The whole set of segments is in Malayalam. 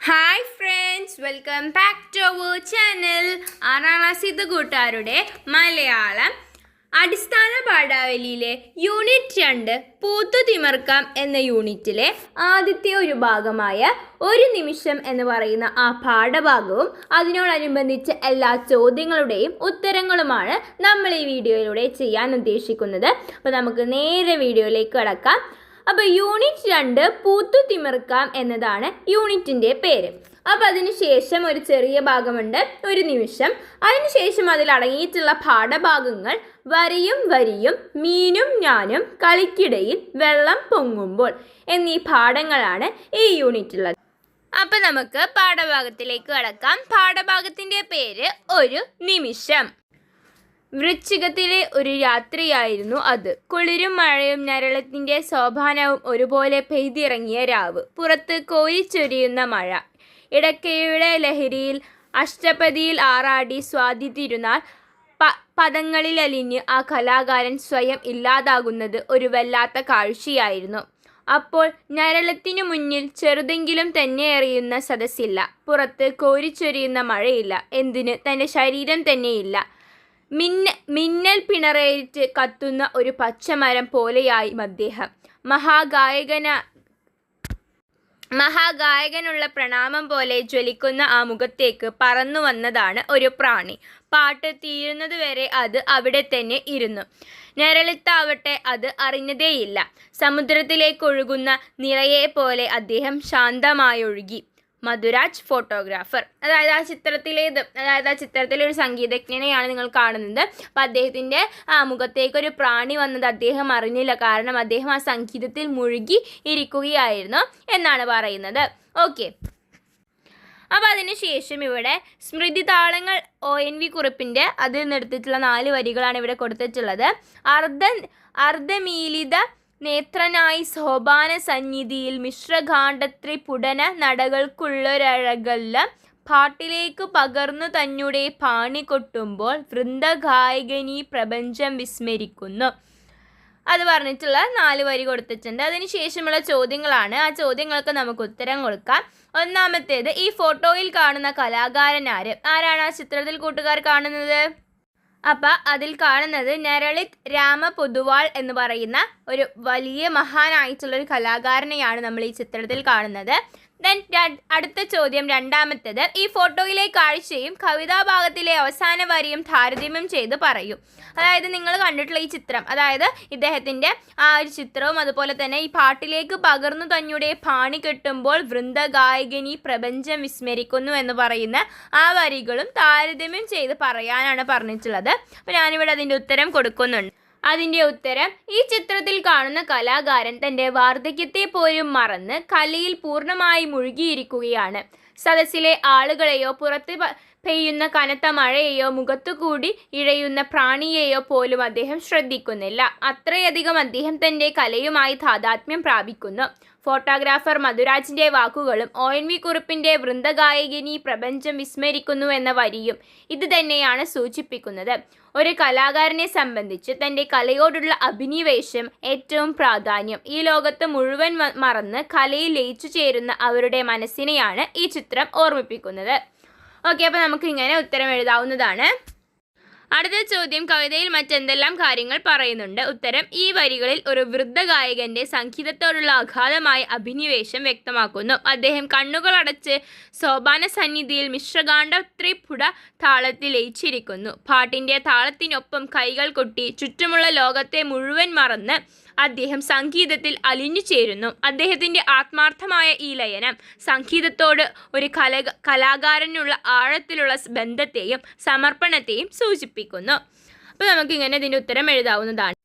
Hi friends welcome back to our channel ആറാം ക്ലാസ് ഇത് കൂട്ടുകാരുടെ മലയാളം. അടിസ്ഥാന പാഠാവലിയിലെ യൂണിറ്റ് രണ്ട് പൂത്തു തിമർക്കാം എന്ന യൂണിറ്റിലെ ആദ്യത്തെ ഒരു ഭാഗമായ ഒരു നിമിഷം എന്ന് പറയുന്ന ആ പാഠഭാഗവും അതിനോടനുബന്ധിച്ച എല്ലാ ചോദ്യങ്ങളുടെയും ഉത്തരങ്ങളുമാണ് നമ്മൾ ഈ വീഡിയോയിലൂടെ ചെയ്യാൻ ഉദ്ദേശിക്കുന്നത്. അപ്പോൾ നമുക്ക് നേരെ വീഡിയോയിലേക്ക് കടക്കാം. അപ്പോൾ യൂണിറ്റ് രണ്ട് പൂത്തു തിമിർക്കാം എന്നതാണ് യൂണിറ്റിന്റെ പേര്. അപ്പോൾ അതിനുശേഷം ഒരു ചെറിയ ഭാഗമുണ്ട് ഒരു നിമിഷം. അതിനുശേഷം അതിൽ അടങ്ങിയിട്ടുള്ള പാഠഭാഗങ്ങൾ വരിയും വരിയും മീനും ഞാനും കളിക്കിടയിൽ വെള്ളം പൊങ്ങുമ്പോൾ എന്നീ പാഠങ്ങളാണ് ഈ യൂണിറ്റുള്ളത് അപ്പം നമുക്ക് പാഠഭാഗത്തിലേക്ക് കടക്കാം. പാഠഭാഗത്തിന്റെ പേര് ഒരു നിമിഷം. വൃശ്ചികത്തിലെ ഒരു രാത്രിയായിരുന്നു അത്. കുളിരും മഴയും നരളത്തിന്റെ സോപാനവും ഒരുപോലെ പെയ്തിറങ്ങിയ രാവ്. പുറത്ത് കോരിച്ചൊരിയുന്ന മഴ. ഇടക്കയുടെ ലഹരിയിൽ അഷ്ടപതിയിൽ ആറാടി സ്വാതി തിരുനാൾ പ പദങ്ങളിൽ അലിഞ്ഞ് ആ കലാകാരൻ സ്വയം ഇല്ലാതാകുന്നത് ഒരു വല്ലാത്ത കാഴ്ചയായിരുന്നു. അപ്പോൾ ഞരളത്തിനു മുന്നിൽ ചെറുതെങ്കിലും തന്നെ എറിയുന്ന സദസ്സില്ല. പുറത്ത് കോരിച്ചൊരിയുന്ന മഴയില്ല. എന്തിന്? തന്റെ ശരീരം തന്നെയില്ല. മിന്ന മിന്നൽ പിണറേറ്റ് കത്തുന്ന ഒരു പച്ചമരം പോലെയായി അദ്ദേഹം മഹാഗായകന മഹാഗായകനുള്ള പ്രണാമം പോലെ ജ്വലിക്കുന്ന ആ മുഖത്തേക്ക് പറന്നു വന്നതാണ് ഒരു പ്രാണി. പാട്ട് തീരുന്നതുവരെ അത് അവിടെ തന്നെ ഇരുന്നു. ഞരളിത്താവട്ടെ അത് അറിഞ്ഞതേയില്ല. സമുദ്രത്തിലേക്കൊഴുകുന്ന നിറയെ പോലെ അദ്ദേഹം ശാന്തമായൊഴുകി. മധുരാജ് ഫോട്ടോഗ്രാഫർ. അതായത് ആ ചിത്രത്തിലേത് അതായത് ആ ചിത്രത്തിലെ ഒരു സംഗീതജ്ഞനെയാണ് നിങ്ങൾ കാണുന്നത്. അപ്പോൾ അദ്ദേഹത്തിന്റെ മുഖത്തേക്ക് ഒരു പ്രാണി വന്നത് അദ്ദേഹം അറിഞ്ഞില്ല. കാരണം അദ്ദേഹം ആ സംഗീതത്തിൽ മുഴുകി ഇരിക്കുകയായിരുന്നു എന്നാണ് പറയുന്നത്. ഓക്കെ. അപ്പോൾ അതിനുശേഷം ഇവിടെ സ്മൃതി താളങ്ങൾ ഒ എൻ വി കുറിപ്പിന്റെ അതിൽ നിന്നെടുത്തിട്ടുള്ള നാല് വരികളാണ് ഇവിടെ കൊടുത്തിട്ടുള്ളത്. അർദ്ധ അർദ്ധമീലിത നേത്രനായി സോപാന സന്നിധിയിൽ മിശ്രകാണ്ഡത്രി പുടന നടകൾക്കുള്ളൊരഴകല്ല. പാട്ടിലേക്ക് പകർന്നു തന്നെ പാണി കൊട്ടുമ്പോൾ വൃന്ദഗായകനി പ്രപഞ്ചം വിസ്മരിക്കുന്നു. അത് പറഞ്ഞിട്ടുള്ള നാല് വരി കൊടുത്തിട്ടുണ്ട്. അതിന് ശേഷമുള്ള ചോദ്യങ്ങളാണ്. ആ ചോദ്യങ്ങൾക്ക് നമുക്ക് ഉത്തരം കൊടുക്കാം. ഒന്നാമത്തേത് ഈ ഫോട്ടോയിൽ കാണുന്ന കലാകാരൻ ആര്? ആരാണ് ആ ചിത്രത്തിൽ കൂട്ടുകാർ കാണുന്നത്? അപ്പം അതിൽ കാണുന്നത് നരളിത് രാമ പൊതുവാൾ എന്ന് പറയുന്ന ഒരു വലിയ മഹാനായിട്ടുള്ള ഒരു കലാകാരനെയാണ് നമ്മൾ ഈ ചിത്രത്തിൽ കാണുന്നത്. ദെൻ അടുത്ത ചോദ്യം രണ്ടാമത്തേത്. ഈ ഫോട്ടോയിലെ കാഴ്ചയും കവിതാഭാഗത്തിലെ അവസാന വരിയും താരതമ്യം ചെയ്ത് പറയൂ. അതായത് നിങ്ങൾ കണ്ടിട്ടുള്ള ഈ ചിത്രം അതായത് ഇദ്ദേഹത്തിന്റെ ആ ഒരു ചിത്രവും അതുപോലെ തന്നെ ഈ പാട്ടിലേക്ക് പകർന്നു തന്നെയുടെ പാണി കെട്ടുമ്പോൾ വൃന്ദഗായകനി പ്രപഞ്ചം വിസ്മരിക്കുന്നു എന്ന് പറയുന്ന ആ വരികളും താരതമ്യം ചെയ്ത് പറയാനാണ് പറഞ്ഞിട്ടുള്ളത്. അപ്പോൾ ഞാനിവിടെ അതിന്റെ ഉത്തരം കൊടുക്കുന്നുണ്ട്. അതിന്റെ ഉത്തരം ഈ ചിത്രത്തിൽ കാണുന്ന കലാകാരൻ തന്റെ വാർദ്ധക്യത്തെ പോലും മറന്ന് കലയിൽ പൂർണമായി മുഴുകിയിരിക്കുകയാണ്. സദസ്സിലെ ആളുകളെയോ പുറത്ത് പെയ്യുന്ന കനത്ത മഴയെയോ മുഖത്തുകൂടി ഇഴയുന്ന പ്രാണിയെയോ പോലും അദ്ദേഹം ശ്രദ്ധിക്കുന്നില്ല. അത്രയധികം അദ്ദേഹം തന്റെ കലയുമായി താതാത്മ്യം പ്രാപിക്കുന്നു. ഫോട്ടോഗ്രാഫർ മധുരാജിന്റെ വാക്കുകളും ഒ എൻ വി കുറിപ്പിന്റെ വൃന്ദഗായകിനി പ്രപഞ്ചം വിസ്മരിക്കുന്നു എന്ന വരിയും ഇത് തന്നെയാണ് സൂചിപ്പിക്കുന്നത്. ഒരു കലാകാരനെ സംബന്ധിച്ച് തന്റെ കലയോടുള്ള അഭിനിവേശം ഏറ്റവും പ്രാധാന്യം. ഈ ലോകത്ത് മുഴുവൻ മറന്ന് കലയിൽ ലയിച്ചു ചേരുന്ന അവരുടെ മനസ്സിനെയാണ് ഈ ചിത്രം ഓർമ്മിപ്പിക്കുന്നത്. ഓക്കെ അപ്പോൾ നമുക്കിങ്ങനെ ഉത്തരം എഴുതാവുന്നതാണ്. അടുത്ത ചോദ്യം കവിതയിൽ മറ്റെന്തെല്ലാം കാര്യങ്ങൾ പറയുന്നുണ്ട്? ഉത്തരം ഈ വരികളിൽ ഒരു വൃദ്ധ ഗായകന്റെ സംഗീതത്തോടുള്ള അഗാധമായ അഭിനിവേശം വ്യക്തമാക്കുന്നു. അദ്ദേഹം കണ്ണുകൾ അടച്ച് സോപാന സന്നിധിയിൽ മിശ്രകാണ്ഡ ത്രിപുട താളത്തിൽ ലയിച്ചിരിക്കുന്നു. പാട്ടിന്റെ താളത്തിനൊപ്പം കൈകൾ കൊട്ടി ചുറ്റുമുള്ള ലോകത്തെ മുഴുവൻ മറന്ന് അദ്ദേഹം സംഗീതത്തിൽ അലിഞ്ഞു ചേരുന്നു. അദ്ദേഹത്തിന്റെ ആത്മാർത്ഥമായ ഈ ലയനം സംഗീതത്തോട് ഒരു കല കലാകാരനുള്ള ആഴത്തിലുള്ള ബന്ധത്തെയും സമർപ്പണത്തെയും സൂചിപ്പിക്കുന്നു. അപ്പോൾ നമുക്കിങ്ങനെ ഇതിന്റെ ഉത്തരം എഴുതാവുന്നതാണ്.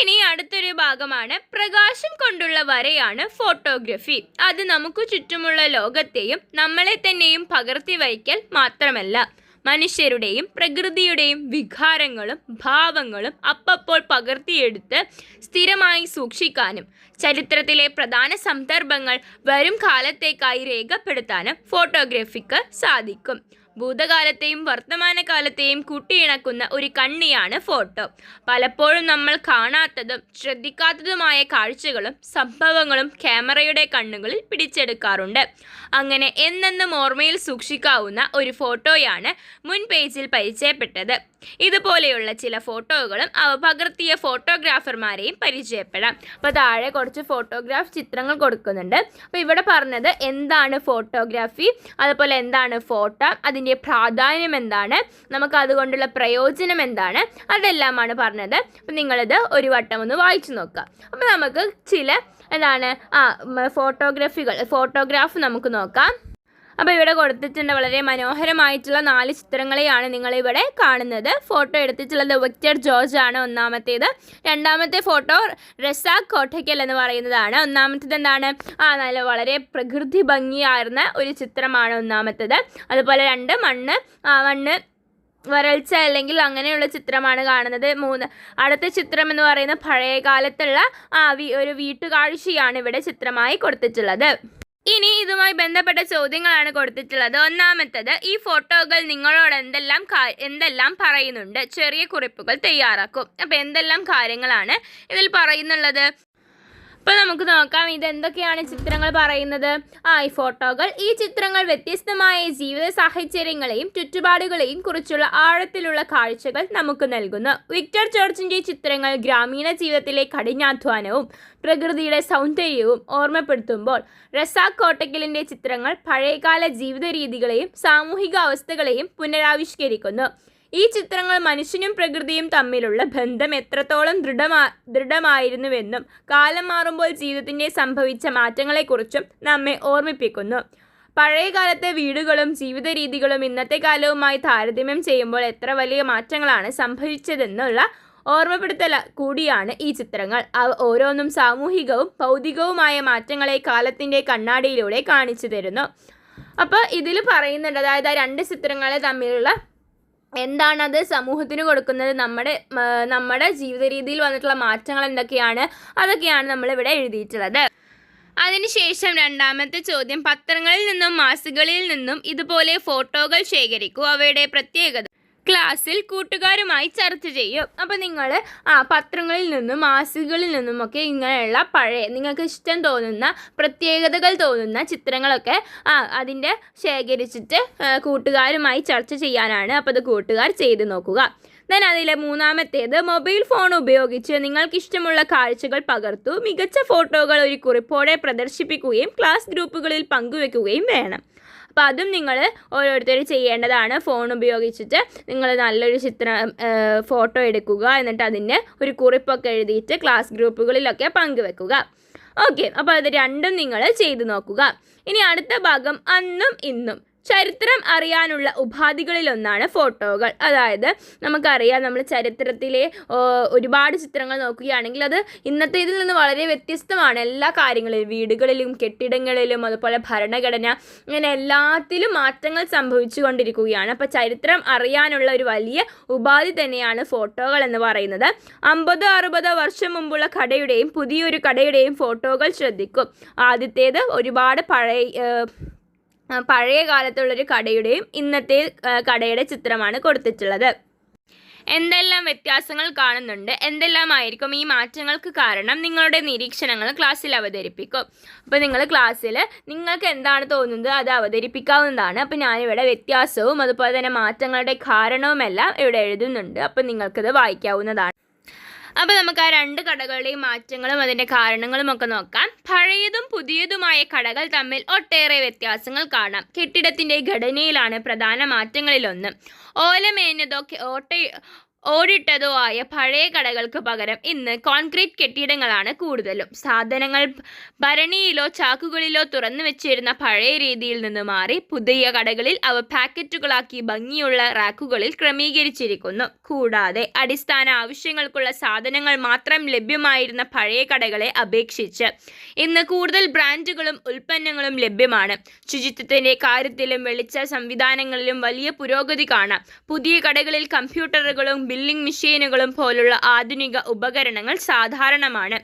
ഇനി അടുത്തൊരു ഭാഗമാണ് പ്രകാശം കൊണ്ടുള്ള വരയാണ് ഫോട്ടോഗ്രഫി. അത് നമുക്ക് ചുറ്റുമുള്ള ലോകത്തെയും നമ്മളെ തന്നെയും പകർത്തി വയ്ക്കൽ മാത്രമല്ല. മനുഷ്യരുടെയും പ്രകൃതിയുടെയും വികാരങ്ങളും ഭാവങ്ങളും അപ്പപ്പോൾ പകർത്തിയെടുത്ത് സ്ഥിരമായി സൂക്ഷിക്കാനും ചരിത്രത്തിലെ പ്രധാന സന്ദർഭങ്ങൾ വരും കാലത്തേക്കായി രേഖപ്പെടുത്താനും ഫോട്ടോഗ്രാഫിക്ക് സാധിക്കും. ഭൂതകാലത്തെയും വർത്തമാനകാലത്തെയും കൂട്ടിയിണക്കുന്ന ഒരു കണ്ണിയാണ് ഫോട്ടോ. പലപ്പോഴും നമ്മൾ കാണാത്തതും ശ്രദ്ധിക്കാത്തതുമായ കാഴ്ചകളും സംഭവങ്ങളും ക്യാമറയുടെ കണ്ണുകളിൽ പിടിച്ചെടുക്കാറുണ്ട്. അങ്ങനെ എന്നെന്നും ഓർമ്മയിൽ സൂക്ഷിക്കാവുന്ന ഒരു ഫോട്ടോയാണ് മുൻ പേജിൽ പരിചയപ്പെട്ടത്. ഇതുപോലെയുള്ള ചില ഫോട്ടോകളും അവ പകർത്തിയ ഫോട്ടോഗ്രാഫർമാരെയും പരിചയപ്പെടാം. അപ്പോൾ താഴെ കുറച്ച് ഫോട്ടോഗ്രാഫ് ചിത്രങ്ങൾ കൊടുക്കുന്നുണ്ട്. അപ്പോൾ ഇവിടെ പറഞ്ഞത് എന്താണ് ഫോട്ടോഗ്രാഫി? അതുപോലെ എന്താണ് ഫോട്ടോ? അതിന്റെ പ്രാധാന്യം എന്താണ്? നമുക്ക് അതുകൊണ്ടുള്ള പ്രയോജനം എന്താണ്? അതെല്ലാമാണ് പറഞ്ഞത്. അപ്പൊ നിങ്ങളിത് ഒരു വട്ടം ഒന്ന് വായിച്ചു നോക്കുക. അപ്പോൾ നമുക്ക് ചില എന്താണ്? ആ ഫോട്ടോഗ്രാഫികൾ ഫോട്ടോഗ്രാഫ് നമുക്ക് നോക്കാം. അപ്പോൾ ഇവിടെ കൊടുത്തിട്ടുണ്ട് വളരെ മനോഹരമായിട്ടുള്ള നാല് ചിത്രങ്ങളെയാണ് നിങ്ങളിവിടെ കാണുന്നത്. ഫോട്ടോ എടുത്തിട്ടുള്ളത് വിക്ടർ ജോർജ് ആണ് ഒന്നാമത്തേത്. രണ്ടാമത്തെ ഫോട്ടോ റസാഖ് കോട്ടയ്ക്കൽ എന്ന് പറയുന്നതാണ്. ഒന്നാമത്തേത് എന്താണ്? ആ നല്ല വളരെ പ്രകൃതി ഭംഗിയായിരുന്ന ഒരു ചിത്രമാണ് ഒന്നാമത്തേത്. അതുപോലെ രണ്ട് മണ്ണ് മണ്ണ് വരൾച്ച അല്ലെങ്കിൽ അങ്ങനെയുള്ള ചിത്രമാണ് കാണുന്നത്. മൂന്ന് അടുത്ത ചിത്രം എന്ന് പറയുന്നത് പഴയ കാലത്തുള്ള ആ ഒരു വീട്ടുകാഴ്ചയാണ് ഇവിടെ ചിത്രമായി കൊടുത്തിട്ടുള്ളത്. ഇനി ഇതുമായി ബന്ധപ്പെട്ട ചോദ്യങ്ങളാണ് കൊടുത്തിട്ടുള്ളത്. ഒന്നാമത്തത് ഈ ഫോട്ടോകൾ നിങ്ങളോട് എന്തെല്ലാം എന്തെല്ലാം പറയുന്നുണ്ട്? ചെറിയ കുറിപ്പുകൾ തയ്യാറാക്കും. അപ്പം എന്തെല്ലാം കാര്യങ്ങളാണ് ഇതിൽ പറയുന്നുള്ളത്? അപ്പോൾ നമുക്ക് നോക്കാം ഇത് എന്തൊക്കെയാണ് ചിത്രങ്ങൾ പറയുന്നത്? ആ ഈ ഫോട്ടോകൾ ഈ ചിത്രങ്ങൾ വ്യത്യസ്തമായ ജീവിത സാഹചര്യങ്ങളെയും ചുറ്റുപാടുകളെയും കുറിച്ചുള്ള ആഴത്തിലുള്ള കാഴ്ചകൾ നമുക്ക് നൽകുന്നു. വിക്ടർ ജോർജിന്റെ ചിത്രങ്ങൾ ഗ്രാമീണ ജീവിതത്തിലെ കഠിനാധ്വാനവും പ്രകൃതിയുടെ സൗന്ദര്യവും ഓർമ്മപ്പെടുത്തുമ്പോൾ റസാഖ് കോട്ടക്കലിന്റെ ചിത്രങ്ങൾ പഴയകാല ജീവിത രീതികളെയും സാമൂഹിക അവസ്ഥകളെയും പുനരാവിഷ്കരിക്കുന്നു. ഈ ചിത്രങ്ങൾ മനുഷ്യനും പ്രകൃതിയും തമ്മിലുള്ള ബന്ധം എത്രത്തോളം ദൃഢമാ ദൃഢമായിരുന്നുവെന്നും കാലം മാറുമ്പോൾ ജീവിതത്തിന്റെ സംഭവിച്ച മാറ്റങ്ങളെക്കുറിച്ചും നമ്മെ ഓർമ്മിപ്പിക്കുന്നു. പഴയകാലത്തെ വീടുകളും ജീവിത രീതികളും ഇന്നത്തെ കാലവുമായി താരതമ്യം ചെയ്യുമ്പോൾ എത്ര വലിയ മാറ്റങ്ങളാണ് സംഭവിച്ചതെന്നുള്ള ഓർമ്മപ്പെടുത്തൽ കൂടിയാണ് ഈ ചിത്രങ്ങൾ. അവ ഓരോന്നും സാമൂഹികവും ഭൗതികവുമായ മാറ്റങ്ങളെ കാലത്തിന്റെ കണ്ണാടിയിലൂടെ കാണിച്ചു തരുന്നു. അപ്പോൾ ഇതിൽ പറയുന്നുണ്ട് അതായത് ആ രണ്ട് ചിത്രങ്ങളെ തമ്മിലുള്ള എന്താണത് സമൂഹത്തിന് കൊടുക്കുന്നത്? നമ്മുടെ നമ്മുടെ ജീവിത രീതിയിൽ വന്നിട്ടുള്ള മാറ്റങ്ങൾ എന്തൊക്കെയാണ്? അതൊക്കെയാണ് നമ്മളിവിടെ എഴുതിയിട്ടുള്ളത്. അതിനുശേഷം രണ്ടാമത്തെ ചോദ്യം പത്രങ്ങളിൽ നിന്നും മാസികകളിൽ നിന്നും ഇതുപോലെ ഫോട്ടോകൾ ശേഖരിക്കൂ. അവയുടെ പ്രത്യേകത ക്ലാസ്സിൽ കൂട്ടുകാരുമായി ചർച്ച ചെയ്യും. അപ്പോൾ നിങ്ങൾ ആ പത്രങ്ങളിൽ നിന്നും മാസികകളിൽ നിന്നുമൊക്കെ ഇങ്ങനെയുള്ള പഴയ നിങ്ങൾക്ക് ഇഷ്ടം തോന്നുന്ന പ്രത്യേകതകൾ തോന്നുന്ന ചിത്രങ്ങളൊക്കെ ആ അതിന്റെ ശേഖരിച്ചിട്ട് കൂട്ടുകാരുമായി ചർച്ച ചെയ്യാനാണ് അപ്പോൾ അത് കൂട്ടുകാർ ചെയ്ത് നോക്കുക. ഞാൻ അതിലെ മൂന്നാമത്തേത് മൊബൈൽ ഫോൺ ഉപയോഗിച്ച് നിങ്ങൾക്ക് ഇഷ്ടമുള്ള കാഴ്ചകൾ പകർത്തു. മികച്ച ഫോട്ടോകൾ ഒരു കുറിപ്പോടെ പ്രദർശിപ്പിക്കുകയും ക്ലാസ് ഗ്രൂപ്പുകളിൽ പങ്കുവെക്കുകയും വേണം. അപ്പോൾ അതും നിങ്ങൾ ഓരോരുത്തർ ചെയ്യേണ്ടതാണ്. ഫോൺ ഉപയോഗിച്ചിട്ട് നിങ്ങൾ നല്ലൊരു ചിത്രം ഫോട്ടോ എടുക്കുക. എന്നിട്ട് അതിന്റെ ഒരു കുറിപ്പൊക്കെ എഴുതിയിട്ട് ക്ലാസ് ഗ്രൂപ്പുകളിലൊക്കെ പങ്കുവെക്കുക. ഓക്കെ. അപ്പോൾ അത് രണ്ടും നിങ്ങൾ ചെയ്തു നോക്കുക. ഇനി അടുത്ത ഭാഗം അന്നും ഇന്നും. ചരിത്രം അറിയാനുള്ള ഉപാധികളിലൊന്നാണ് ഫോട്ടോകൾ. അതായത് നമുക്കറിയാം നമ്മൾ ചരിത്രത്തിലെ ഒരുപാട് ചിത്രങ്ങൾ നോക്കുകയാണെങ്കിൽ അത് ഇന്നത്തെ ഇതിൽ നിന്ന് വളരെ വ്യത്യസ്തമാണ്. എല്ലാ കാര്യങ്ങളിലും വീടുകളിലും കെട്ടിടങ്ങളിലും അതുപോലെ ഭരണഘടന ഇങ്ങനെ എല്ലാത്തിലും മാറ്റങ്ങൾ സംഭവിച്ചു കൊണ്ടിരിക്കുകയാണ് അപ്പോൾ ചരിത്രം അറിയാനുള്ള ഒരു വലിയ ഉപാധി തന്നെയാണ് ഫോട്ടോകൾ എന്ന് പറയുന്നത്. അമ്പതോ അറുപതോ വർഷം മുമ്പുള്ള കടയുടെയും പുതിയൊരു കടയുടെയും ഫോട്ടോകൾ ശ്രദ്ധിക്കും. ആദ്യത്തേത് ഒരുപാട് പഴയ പഴയ കാലത്തുള്ളൊരു കടയുടെയും ഇന്നത്തെ കടയുടെ ചിത്രമാണ് കൊടുത്തിട്ടുള്ളത്. എന്തെല്ലാം വ്യത്യാസങ്ങൾ കാണുന്നുണ്ട്? എന്തെല്ലാമായിരിക്കും ഈ മാറ്റങ്ങൾക്ക് കാരണം? നിങ്ങളുടെ നിരീക്ഷണങ്ങൾ ക്ലാസ്സിൽ അവതരിപ്പിക്കും. അപ്പോൾ നിങ്ങൾ ക്ലാസ്സിൽ നിങ്ങൾക്ക് എന്താണ് തോന്നുന്നത്? അത് അവതരിപ്പിക്കാവുന്നതാണ്. അപ്പോൾ ഞാനിവിടെ വ്യത്യാസവും അതുപോലെ തന്നെ മാറ്റങ്ങളുടെ കാരണവുമെല്ലാം ഇവിടെ എഴുതുന്നുണ്ട്. അപ്പോൾ നിങ്ങൾക്കത് വായിക്കാവുന്നതാണ്. അപ്പോൾ നമുക്ക് ആ രണ്ട് കടകളുടെയും മാറ്റങ്ങളും അതിന്റെ കാരണങ്ങളും ഒക്കെ നോക്കാം. പഴയതും പുതിയതുമായ കടകൾ തമ്മിൽ ഒട്ടേറെ വ്യത്യാസങ്ങൾ കാണാം. കെട്ടിടത്തിന്റെ ഘടനയിലാണ് പ്രധാന മാറ്റങ്ങളിലൊന്ന്. ഓലമേഞ്ഞതോ ഓട്ട ഓടിട്ടതോ ആയ പഴയ കടകൾക്ക് പകരം ഇന്ന് കോൺക്രീറ്റ് കെട്ടിടങ്ങളാണ് കൂടുതലും. സാധനങ്ങൾ ഭരണിയിലോ ചാക്കുകളിലോ തുറന്നു വെച്ചിരുന്ന പഴയ രീതിയിൽ നിന്ന് മാറി പുതിയ കടകളിൽ അവ പാക്കറ്റുകളാക്കി ഭംഗിയുള്ള റാക്കുകളിൽ ക്രമീകരിച്ചിരിക്കുന്നു. കൂടാതെ അടിസ്ഥാന ആവശ്യങ്ങൾക്കുള്ള സാധനങ്ങൾ മാത്രം ലഭ്യമായിരുന്ന പഴയ കടകളെ അപേക്ഷിച്ച് ഇന്ന് കൂടുതൽ ബ്രാൻഡുകളും ഉൽപ്പന്നങ്ങളും ലഭ്യമാണ്. ശുചിത്വത്തിന്റെ കാര്യത്തിലും വെളിച്ച സംവിധാനങ്ങളിലും വലിയ പുരോഗതി കാണാം. പുതിയ കടകളിൽ കമ്പ്യൂട്ടറുകളും ബില്ലിംഗ് മെഷീനുകളും പോലുള്ള ആധുനിക ഉപകരണങ്ങൾ സാധാരണമാണ്.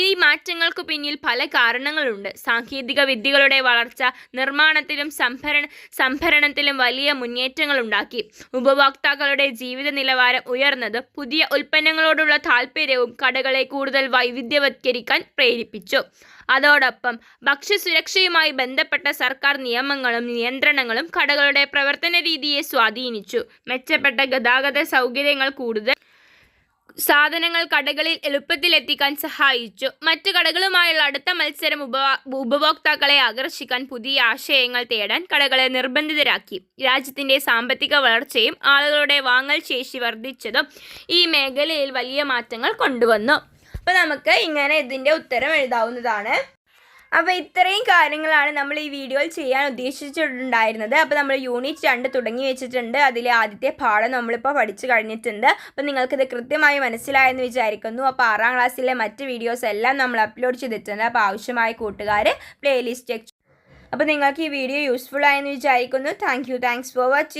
ഈ മാറ്റങ്ങൾക്ക് പിന്നിൽ പല കാരണങ്ങളുണ്ട്. സാങ്കേതിക വിദ്യകളുടെ വളർച്ച നിർമ്മാണത്തിലും സംഭരണ സംഭരണത്തിലും വലിയ മുന്നേറ്റങ്ങളുണ്ടാക്കി ഉപഭോക്താക്കളുടെ ജീവിത നിലവാരം ഉയർന്നത് പുതിയ ഉൽപ്പന്നങ്ങളോടുള്ള താൽപ്പര്യവും കടകളെ കൂടുതൽ വൈവിധ്യവത്കരിക്കാൻ പ്രേരിപ്പിച്ചു. അതോടൊപ്പം ഭക്ഷ്യസുരക്ഷയുമായി ബന്ധപ്പെട്ട സർക്കാർ നിയമങ്ങളും നിയന്ത്രണങ്ങളും കടകളുടെ പ്രവർത്തന രീതിയെ സ്വാധീനിച്ചു. മെച്ചപ്പെട്ട ഗതാഗത സൗകര്യങ്ങൾ കൂടുതൽ സാധനങ്ങൾ കടകളിൽ എളുപ്പത്തിൽ എത്തിക്കാൻ സഹായിച്ചു. മറ്റു കടകളുമായുള്ള അടുത്ത മത്സരം ഉപ ഉപഭോക്താക്കളെ ആകർഷിക്കാൻ പുതിയ ആശയങ്ങൾ തേടാൻ കടകളെ നിർബന്ധിതരാക്കി. രാജ്യത്തിന്റെ സാമ്പത്തിക വളർച്ചയും ആളുകളുടെ വാങ്ങൽ ശേഷി വർദ്ധിച്ചതും ഈ മേഖലയിൽ വലിയ മാറ്റങ്ങൾ കൊണ്ടുവന്നു. അപ്പോൾ നമുക്ക് ഇങ്ങനെ ഇതിന്റെ ഉത്തരം എഴുതാവുന്നതാണ്. അപ്പോൾ ഇത്രയും കാര്യങ്ങളാണ് നമ്മൾ ഈ വീഡിയോയിൽ ചെയ്യാൻ ഉദ്ദേശിച്ചിട്ടുണ്ടായിരുന്നത്. അപ്പോൾ നമ്മൾ യൂണിറ്റ് രണ്ട് തുടങ്ങി വെച്ചിട്ടുണ്ട്. അതിലെ ആദ്യത്തെ പാഠം നമ്മളിപ്പോൾ പഠിച്ചു കഴിഞ്ഞിട്ടുണ്ട്. അപ്പോൾ നിങ്ങൾക്കിത് കൃത്യമായി മനസ്സിലായെന്ന് വിചാരിക്കുന്നു. അപ്പോൾ ആറാം ക്ലാസ്സിലെ മറ്റ് വീഡിയോസ് എല്ലാം നമ്മൾ അപ്ലോഡ് ചെയ്തിട്ടുണ്ട്. അപ്പോൾ ആവശ്യമായ കൂട്ടുകാർ പ്ലേലിസ്റ്റ് അപ്പോൾ നിങ്ങൾക്ക് ഈ വീഡിയോ യൂസ്ഫുൾ ആയെന്ന് വിചാരിക്കുന്നു. Thank you thanks for watching